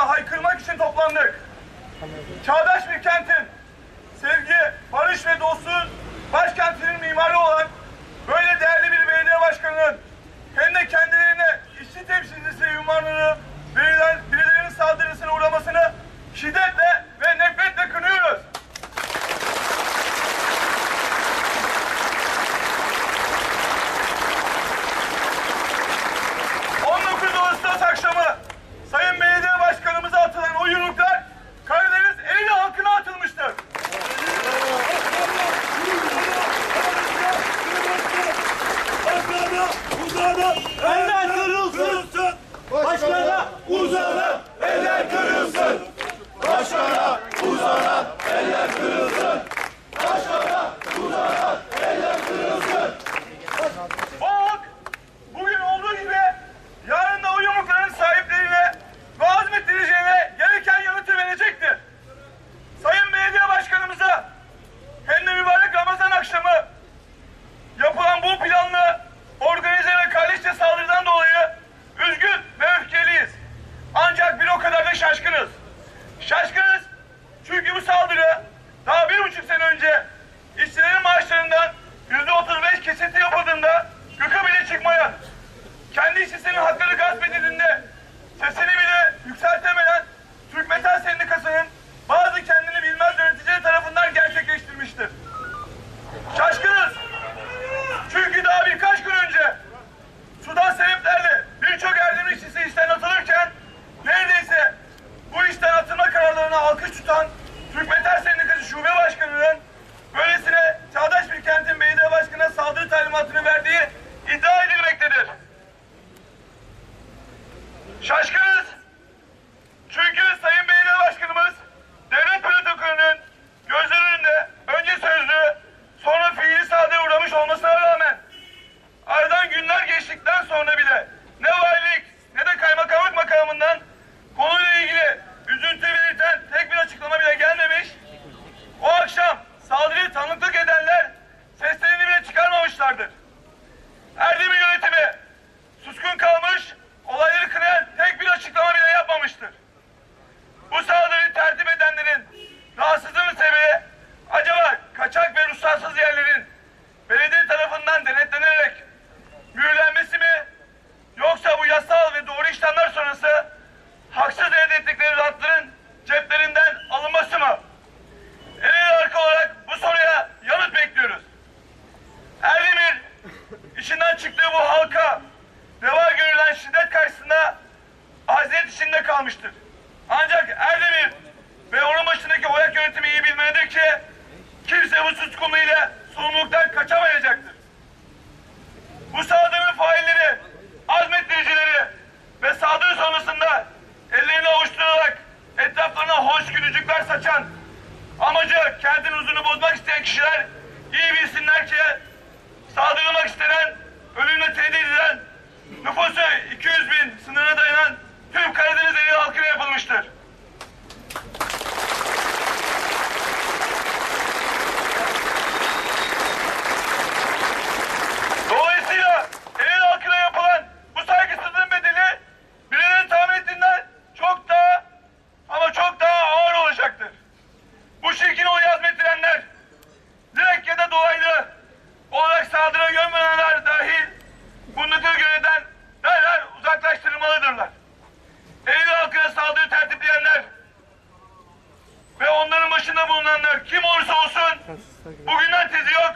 adına haykırmak için toplandık. Çağdaş bir kentin sevgi, barış ve dostluğun başkentinin mimarı olan böyle değerli bir belediye başkanının hem de kendilerine işçi temsilcisi ünvanını Kim olursa olsun bugünden tezi yok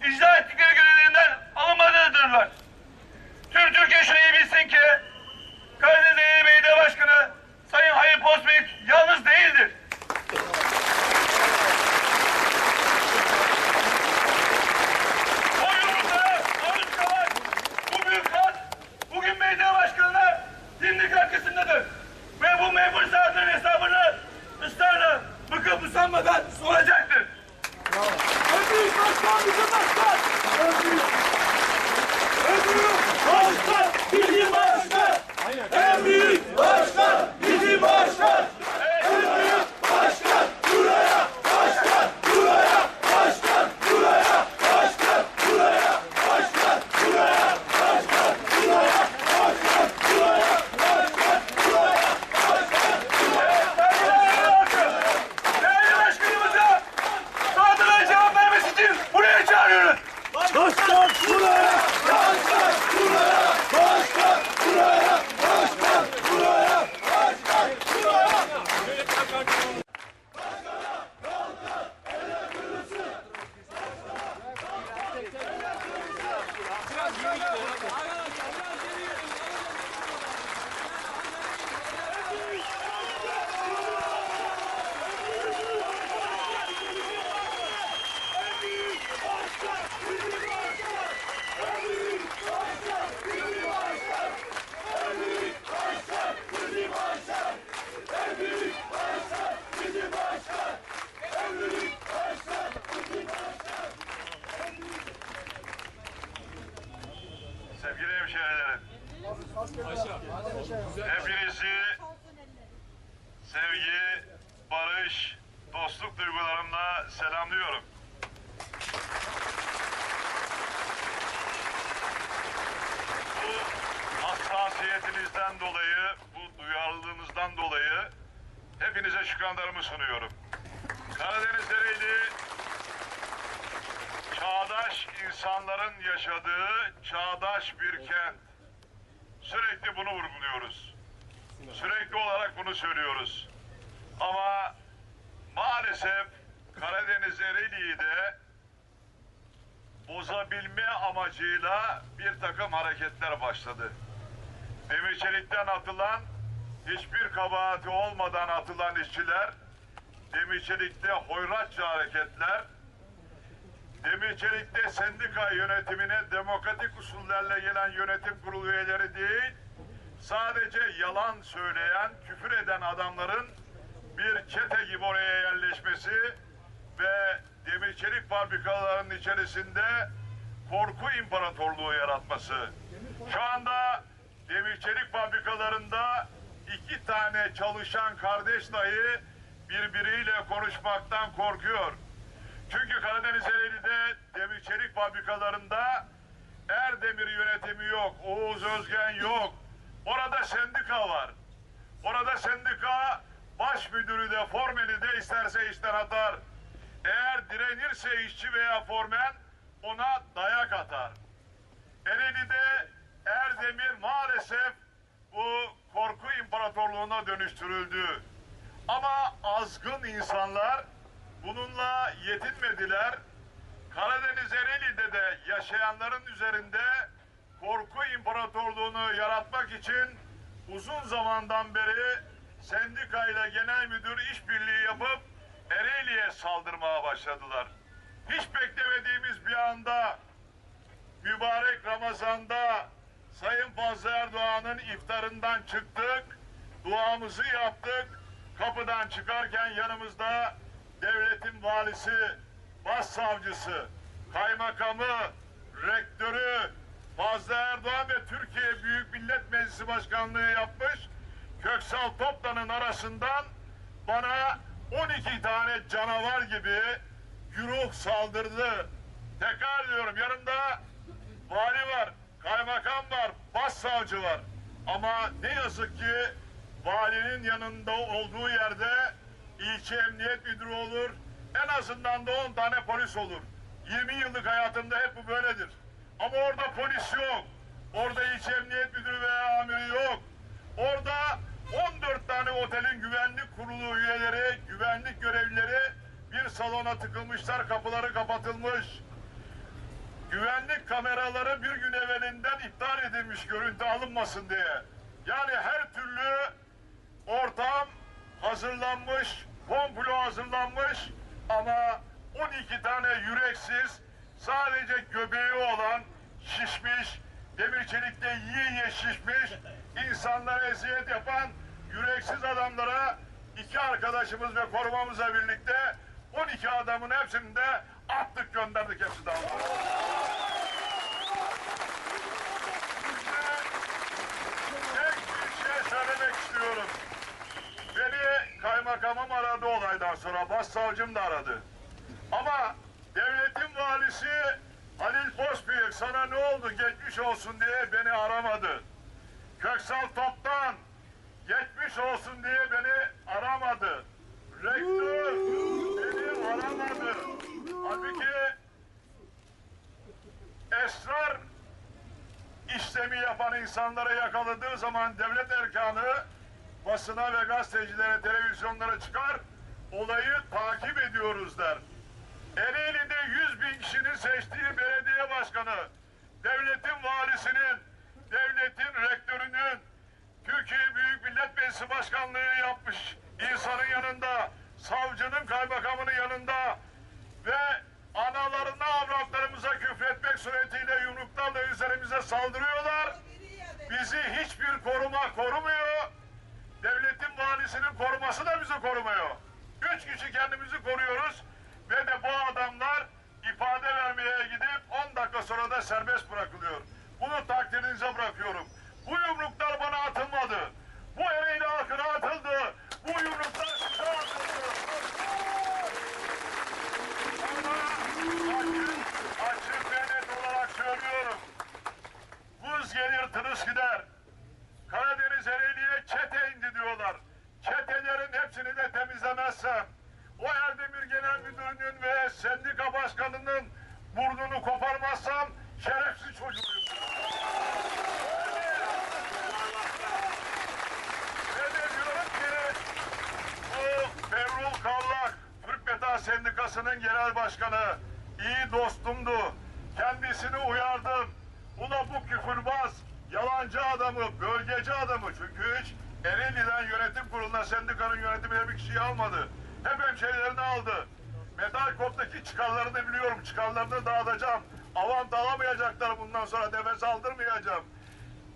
icra ettikleri görevlerinden alınmadığıdırlar. 아유, 아유. sevgili hemşehrilerim. Hepinizi sevgi, barış, dostluk duygularımla selamlıyorum. Bu hassasiyetinizden dolayı, bu duyarlılığınızdan dolayı hepinize şükranlarımı sunuyorum. Karadenizleriydi çağdaş insanların yaşadığı çağdaş bir kent. Sürekli bunu vurguluyoruz. Sürekli olarak bunu söylüyoruz. Ama maalesef Karadeniz Ereğli'yi de bozabilme amacıyla bir takım hareketler başladı. Demirçelik'ten atılan hiçbir kabahati olmadan atılan işçiler, Demirçelik'te hoyratça hareketler, Demirçelik'te sendika yönetimine demokratik usullerle gelen yönetim kurulu üyeleri değil, sadece yalan söyleyen, küfür eden adamların bir çete gibi oraya yerleşmesi ve demirçelik fabrikalarının içerisinde korku imparatorluğu yaratması. Şu anda demirçelik fabrikalarında iki tane çalışan kardeş dahi birbiriyle konuşmaktan korkuyor. Çünkü Karadeniz Ereğli'de demir çelik fabrikalarında Erdemir yönetimi yok, Oğuz Özgen yok. Orada sendika var. Orada sendika baş müdürü de formeli de isterse işten atar. Eğer direnirse işçi veya formen ona dayak atar. Ereğli'de Erdemir maalesef bu korku imparatorluğuna dönüştürüldü. Ama azgın insanlar bununla yetinmediler. Karadeniz Ereğli'de de yaşayanların üzerinde korku imparatorluğunu yaratmak için uzun zamandan beri sendika ile genel müdür işbirliği yapıp Ereğli'ye saldırmaya başladılar. Hiç beklemediğimiz bir anda mübarek Ramazan'da Sayın Fazıl Erdoğan'ın iftarından çıktık, duamızı yaptık. Kapıdan çıkarken yanımızda devletin valisi, başsavcısı, kaymakamı, rektörü, Fazıl Erdoğan ve Türkiye Büyük Millet Meclisi Başkanlığı yapmış Köksal Toplan'ın arasından bana 12 tane canavar gibi güruh saldırdı. Tekrar diyorum yanımda vali var, kaymakam var, başsavcı var. Ama ne yazık ki valinin yanında olduğu yerde ilçe emniyet müdürü olur. En azından da 10 tane polis olur. 20 yıllık hayatımda hep bu böyledir. Ama orada polis yok. Orada ilçe emniyet müdürü veya amiri yok. Orada 14 tane otelin güvenlik kurulu üyeleri, güvenlik görevlileri bir salona tıkılmışlar, kapıları kapatılmış. Güvenlik kameraları bir gün evvelinden iptal edilmiş görüntü alınmasın diye. Yani her türlü ortam hazırlanmış, komplo hazırlanmış ama 12 tane yüreksiz, sadece göbeği olan, şişmiş, demir çelikte yiye yiye şişmiş, insanlara eziyet yapan yüreksiz adamlara iki arkadaşımız ve korumamızla birlikte 12 adamın hepsini de attık gönderdik hepsi dağıldı. Tek bir şey söylemek istiyorum. Beni kaymakamım aradı olaydan sonra, başsavcım da aradı. Ama devletin valisi Halil Pospiyek sana ne oldu geçmiş olsun diye beni aramadı. Köksal Toptan geçmiş olsun diye beni aramadı. Rektör beni aramadı. Halbuki esrar işlemi yapan insanları yakaladığı zaman devlet erkanı basına ve gazetecilere, televizyonlara çıkar, olayı takip ediyoruz der. Ereğli'de 100 bin kişinin seçtiği belediye başkanı, devletin valisinin, devletin rektörünün, Türkiye Büyük Millet Meclisi Başkanlığı yapmış insanın yanında, savcının, kaymakamının yanında ve analarına, avratlarımıza küfretmek suretiyle yumruklarla üzerimize saldırıyorlar. Bizi hiçbir koruma korumuyor. Devletin valisinin koruması da bizi korumuyor. Üç kendimizi koruyoruz ve de bu adamlar ifade vermeye gidip 10 dakika sonra da serbest bırakılıyor. Bunu takdirinize bırakıyorum. Bu yumruklar bana atılmadı. Bu Ereğli halkına atıldı. Bu yumruklar size atıldı. Ama açık, açık ve net olarak söylüyorum. Vız gelir tırıs gider. Karadeniz Ereğli'ye çete indi diyorlar. Çetelerin hepsini de temizlemezsem, o Erdemir Genel Müdürü'nün ve sendika başkanının burnunu koparmazsam şerefsiz çocuğuyum. Ve de diyorum ki bu Ferruh Kallak, Türk Metal Sendikası'nın genel başkanı, iyi dostumdu. Kendisini uyardım. Ula bu küfürbaz, yalancı adamı, bölgeci adamı. Çünkü hiç Ereğli'den yönetim kuruluna, sendikanın yönetimine bir kişiyi almadı. Hep hemşehrilerini aldı. Metal Kop'taki çıkarlarını biliyorum. Çıkarlarını dağıtacağım. Avant alamayacaklar bundan sonra nefes aldırmayacağım.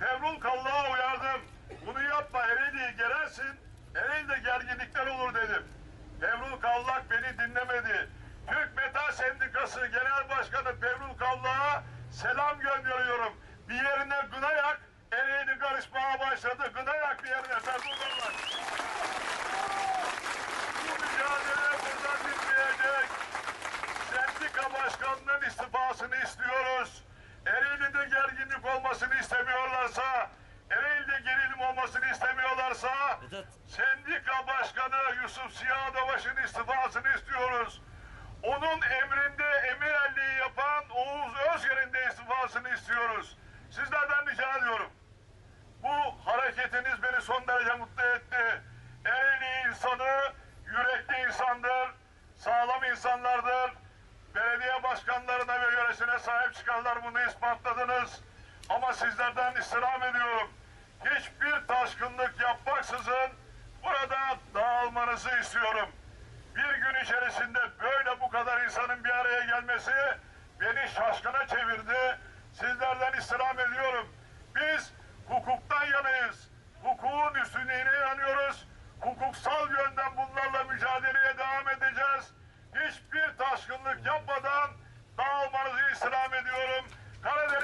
Nevrul Kallak'a uyardım. Bunu yapma Ereğli'ye gelersin. Ereğli'de gerginlikler olur dedim. Nevrul Kallak beni dinlemedi. Türk Metal Sendikası Genel Başkanı Nevrul Kallak'a selam gönderiyorum. Bir yerine gına yak, Ereğli karışmaya başladı. Gına yak bir yerine Nevrul Kallak. Bu mücadele buradan bitmeyecek. Sendika başkanının istifasını istiyoruz. Ereğli'de gerginlik olmasını istemiyorlarsa, istemiyorlarsa, sendika başkanı Yusuf Siyahdabaş'ın istifasını istiyoruz. Onun emrinde emirerliği yapan Oğuz Özger'in de istifasını istiyoruz. Sizlerden rica ediyorum. Bu hareketiniz beni son derece mutlu etti. Ereğli insanı yürekli insandır, sağlam insanlardır. Belediye başkanlarına ve yöresine sahip çıkanlar bunu ispatladınız. Ama sizlerden istirham ediyorum. Hiçbir taşkınlık yapmaksızın burada dağılmanızı istiyorum. Bir gün içerisinde böyle bu kadar insanın bir araya gelmesi beni şaşkına çevirdi. Sizlerden istirham ediyorum. Biz hukuktan yanayız. Hukukun üstünlüğüne inanıyoruz. Hukuksal yönden bunlarla mücadeleye devam edeceğiz. Hiçbir taşkınlık yapmadan dağılmanızı istirham ediyorum. Karadeniz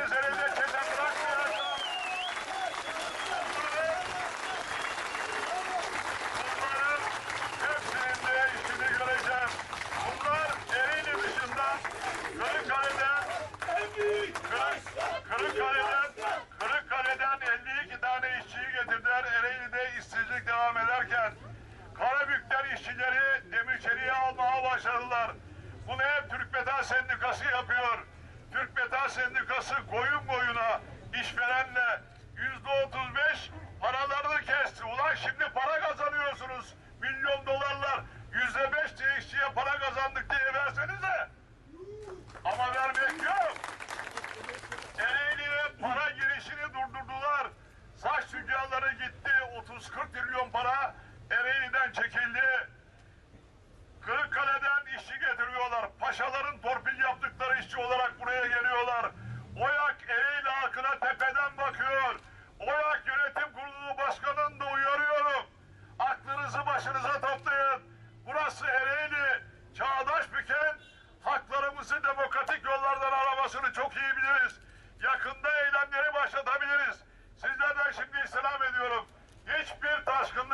Gıda Sendikası koyun boyuna işverenle yüzde otuz beş paralarını kesti. Ulan şimdi para kazanıyorsunuz. Milyon dolarlar yüzde beş işçiye para kazandık diye versenize. Ama vermek yok. Ereğli'ye para girişini durdurdular. Saç tüccarları gitti. 30-40 trilyon para Ereğli'den çekildi. geliyorlar. Paşaların torpil yaptıkları işçi olarak buraya geliyorlar. Oyak eğil halkına tepeden bakıyor. Oyak yönetim kurulu başkanını da uyarıyorum. Aklınızı başınıza toplayın. Burası Ereğli. Çağdaş bir kent. Haklarımızı demokratik yollardan aramasını çok iyi biliriz. Yakında eylemleri başlatabiliriz. Sizlerden şimdi istirham ediyorum. Hiçbir taşkınlık